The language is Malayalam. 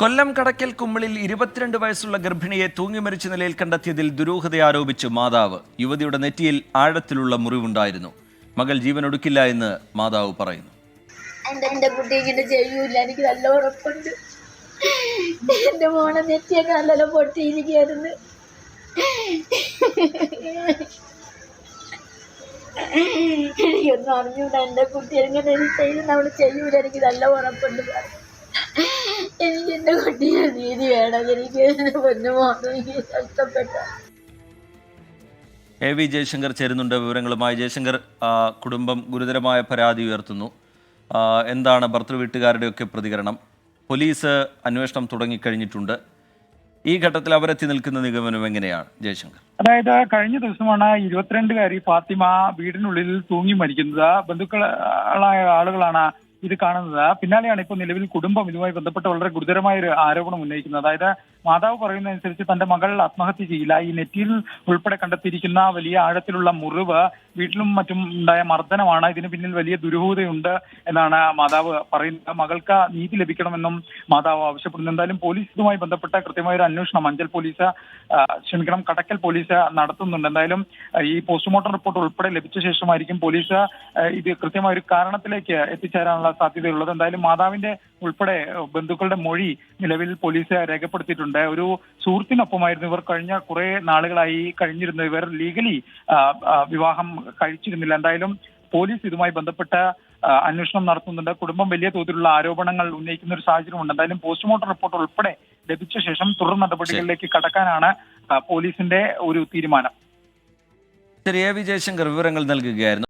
കൊല്ലം കടക്കൽ കുമ്മിളിൽ ഇരുപത്തിരണ്ട് വയസ്സുള്ള ഗർഭിണിയെ തൂങ്ങി മരിച്ച നിലയിൽ കണ്ടെത്തിയതിൽ ദുരൂഹത ആരോപിച്ച് മാതാവ് യുവതിയുടെ നെറ്റിയിൽ ആഴത്തിലുള്ള മുറിവുണ്ടായിരുന്നു. മകൾ ജീവനൊടുക്കില്ല എന്ന് മാതാവ് പറയുന്നു. എനിക്ക് നല്ല ഉറപ്പുണ്ട്. എനിക്കൊന്നും അറിഞ്ഞൂടാ. എന്റെ കുട്ടി എങ്ങനെ നമ്മൾ ചെയ്യൂല. എനിക്ക് നല്ല ഉറപ്പുണ്ട്. എന്റെ കുട്ടിയെ നീതി വേണം. എനിക്ക് എന്റെ പൊന്നു മോനെ എനിക്ക് നഷ്ടപ്പെട്ട എ വി ജയശങ്കർ ചേരുന്നുണ്ട് വിവരങ്ങളുമായി. ജയശങ്കർ കുടുംബം ഗുരുതരമായ പരാതി ഉയർത്തുന്നു. എന്താണ് ഭർത്തൃ വീട്ടുകാരുടെയൊക്കെ പ്രതികരണം? പോലീസ് അന്വേഷണം തുടങ്ങിക്കഴിഞ്ഞിട്ടുണ്ട്. ഈ ഘട്ടത്തിൽ അവരെത്തി നിൽക്കുന്ന നിഗമനം എങ്ങനെയാണ്? ജയശങ്കർ. അതായത് കഴിഞ്ഞ ദിവസമാണ് ഇരുപത്തിരണ്ടുകാരി ഫാത്തിമ വീടിനുള്ളിൽ തൂങ്ങി മരിക്കുന്നത്. ബന്ധുക്കളായ ആളുകളാണ് ഇത് കാണുന്നത്. പിന്നാലെയാണ് ഇപ്പോൾ നിലവിൽ കുടുംബം ഇതുമായി ബന്ധപ്പെട്ട് വളരെ ഗുരുതരമായ ഒരു ആരോപണം ഉന്നയിക്കുന്നത്. അതായത് മാതാവ് പറയുന്നതനുസരിച്ച് തന്റെ മകൾ ആത്മഹത്യ ചെയ്യില്ല. ഈ നെറ്റിയിൽ ഉൾപ്പെടെ കണ്ടെത്തിയിരിക്കുന്ന വലിയ ആഴത്തിലുള്ള മുറിവ് വീട്ടിലും മറ്റും ഉണ്ടായ മർദ്ദനമാണ്. ഇതിന് പിന്നിൽ വലിയ ദുരൂഹതയുണ്ട് എന്നാണ് മാതാവ് പറയുന്നത്. മകൾക്ക് നീതി ലഭിക്കണമെന്നും മാതാവ് ആവശ്യപ്പെടുന്നു. എന്തായാലും പോലീസ് ഇതുമായി ബന്ധപ്പെട്ട കൃത്യമായ ഒരു അന്വേഷണം അഞ്ചൽ പോലീസ് ക്ഷണിക്കണം കടക്കൽ പോലീസ് നടത്തുന്നുണ്ട്. എന്തായാലും ഈ പോസ്റ്റ്മോർട്ടം റിപ്പോർട്ട് ഉൾപ്പെടെ ലഭിച്ച ശേഷമായിരിക്കും പോലീസ് ഇത് കൃത്യമായ ഒരു കാരണത്തിലേക്ക് എത്തിച്ചേരാനുള്ള സാധ്യതയുള്ളത്. എന്തായാലും മാതാവിന്റെ ഉൾപ്പെടെ ബന്ധുക്കളുടെ മൊഴി നിലവിൽ പോലീസ് രേഖപ്പെടുത്തിയിട്ടുണ്ട്. ഒരു സുഹൃത്തിനൊപ്പമായിരുന്നു ഇവർ കഴിഞ്ഞ കുറെ നാളുകളായി കഴിഞ്ഞിരുന്നു ഇവർ ലീഗലി വിവാഹം കഴിച്ചിരുന്നില്ല. എന്തായാലും പോലീസ് ഇതുമായി ബന്ധപ്പെട്ട അന്വേഷണം നടത്തുന്നുണ്ട്. കുടുംബം വലിയ തോതിലുള്ള ആരോപണങ്ങൾ ഉന്നയിക്കുന്ന ഒരു സാഹചര്യമുണ്ട്. എന്തായാലും പോസ്റ്റ്മോർട്ടം റിപ്പോർട്ട് ഉൾപ്പെടെ ലഭിച്ച ശേഷം തുടർ നടപടികളിലേക്ക് കടക്കാനാണ് പോലീസിന്റെ ഒരു തീരുമാനം. ശരി എ. വി വിവരങ്ങൾ നൽകുകയായിരുന്നു.